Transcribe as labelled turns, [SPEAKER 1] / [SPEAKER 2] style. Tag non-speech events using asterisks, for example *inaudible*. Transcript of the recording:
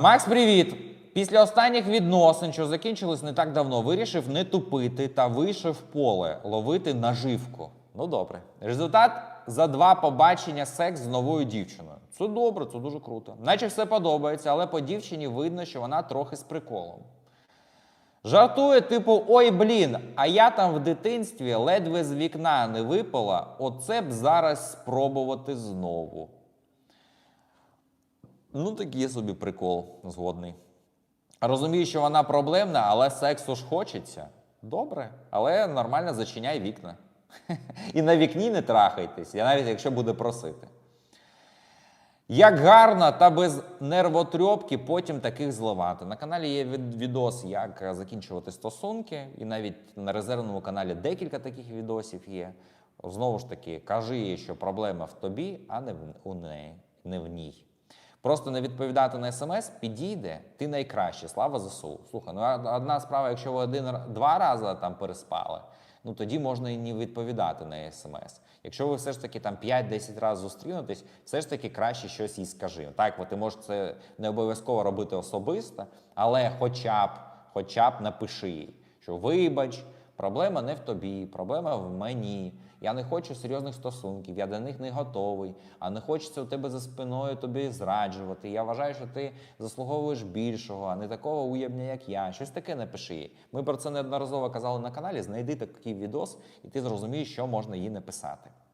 [SPEAKER 1] Макс, привіт! Після останніх відносин, що закінчились не так давно, вирішив не тупити та вийшов поле ловити наживку. Ну добре. Результат за два побачення секс з новою дівчиною. Це добре, це дуже круто. Наче все подобається, але по дівчині видно, що вона трохи з приколом. Жартує, типу, ой, блін, а я там в дитинстві ледве з вікна не випала, оце б зараз спробувати знову. Ну, такий собі прикол згодний. Розумію, що вона проблемна, але сексу ж хочеться. Добре, але нормально зачиняй вікна. *laughs* І на вікні не трахайтесь, навіть якщо буде просити. Як гарно та без нервотрьопки потім таких зливати. На каналі є відос, як закінчувати стосунки, і навіть на резервному каналі декілька таких відосів є. Знову ж таки, кажи їй, що проблема в тобі, а не в, у неї, не в ній. Просто не відповідати на смс підійде, ти найкраще, слава ЗСУ. Слухай, ну одна справа, якщо ви один-два рази там переспали, ну тоді можна і не відповідати на смс. Якщо ви все ж таки там 5-10 разів зустрінетесь, все ж таки краще щось їй скажи. Так, от ти можеш це не обов'язково робити особисто, але хоча б, хоча б напиши що вибач, проблема не в тобі, проблема в мені. Я не хочу серйозних стосунків, я до них не готовий, а не хочеться у тебе за спиною тобі зраджувати. Я вважаю, що ти заслуговуєш більшого, а не такого уєбня, як я. Щось таке напиши. Ми про це неодноразово казали на каналі. Знайди такий відос, і ти зрозумієш, що можна їй написати.